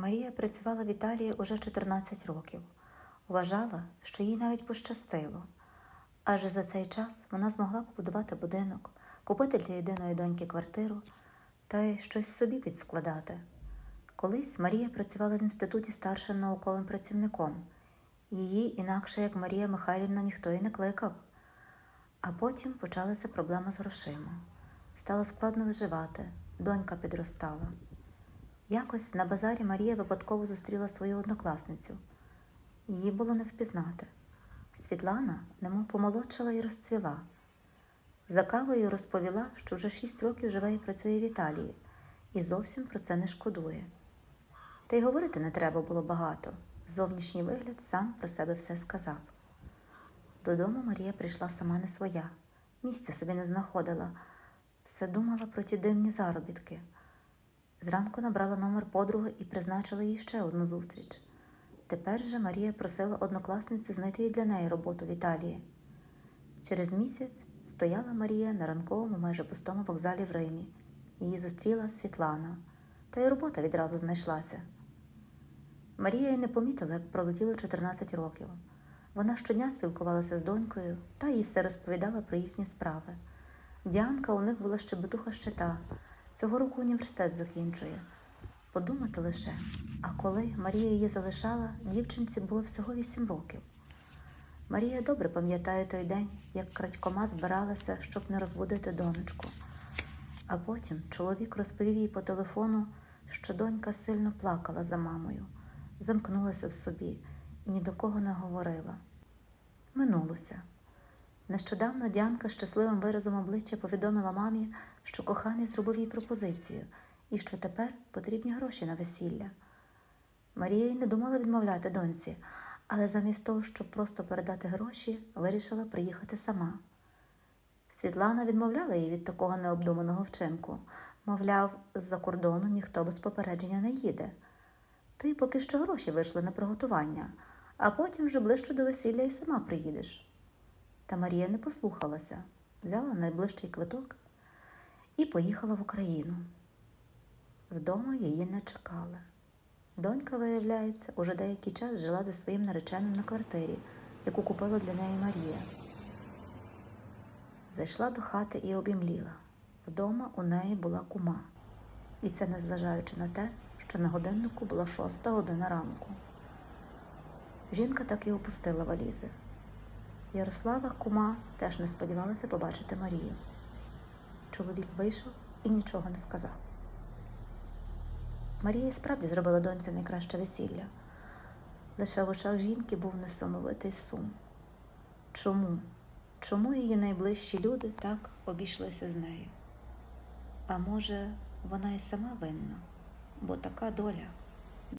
Марія працювала в Італії уже 14 років. Вважала, що їй навіть пощастило. Адже за цей час вона змогла побудувати будинок, купити для єдиної доньки квартиру та й щось собі підскладати. Колись Марія працювала в інституті старшим науковим працівником. Її інакше як Марія Михайлівна ніхто і не кликав. А потім почалася проблема з грошима. Стало складно виживати, донька підростала. Якось на базарі Марія випадково зустріла свою однокласницю. Її було не впізнати. Світлана немов помолодшала і розцвіла. За кавою розповіла, що вже шість років живе і працює в Італії, і зовсім про це не шкодує. Та й говорити не треба було багато. Зовнішній вигляд сам про себе все сказав. Додому Марія прийшла сама не своя, місця собі не знаходила, все думала про ті дивні заробітки. Зранку набрала номер подруги і призначила їй ще одну зустріч. Тепер же Марія просила однокласницю знайти і для неї роботу в Італії. Через місяць стояла Марія на ранковому майже пустому вокзалі в Римі. Її зустріла Світлана, та й робота відразу знайшлася. Марія й не помітила, як пролетіло 14 років. Вона щодня спілкувалася з донькою та їй все розповідала про їхні справи. Діанка у них була ще битуха ще та. Цього року університет закінчує. Подумати лише, а коли Марія її залишала, дівчинці було всього вісім років. Марія добре пам'ятає той день, як крадькома збиралася, щоб не розбудити донечку. А потім чоловік розповів їй по телефону, що донька сильно плакала за мамою, замкнулася в собі і ні до кого не говорила. Минулося. Нещодавно Діанка з щасливим виразом обличчя повідомила мамі, що коханий зробив їй пропозицію і що тепер потрібні гроші на весілля. Марія й не думала відмовляти доньці, але замість того, щоб просто передати гроші, вирішила приїхати сама. Світлана відмовляла їй від такого необдуманого вчинку, мовляв, з-за кордону ніхто без попередження не їде. Ти поки що гроші вийшли на приготування, а потім вже ближче до весілля і сама приїдеш. Та Марія не послухалася, взяла найближчий квиток і поїхала в Україну. Вдома її не чекали. Донька, виявляється, уже деякий час жила зі своїм нареченим на квартирі, яку купила для неї Марія. Зайшла до хати і обімліла. Вдома у неї була кума, і це незважаючи на те, що на годиннику була шоста година ранку. Жінка так і опустила валізи. Ярослава кума теж не сподівалася побачити Марію. Чоловік вийшов і нічого не сказав. Марія справді зробила доньці найкраще весілля. Лише в очах жінки був несамовитий сум. Чому? Чому її найближчі люди так обійшлися з нею? А може, вона і сама винна, бо така доля.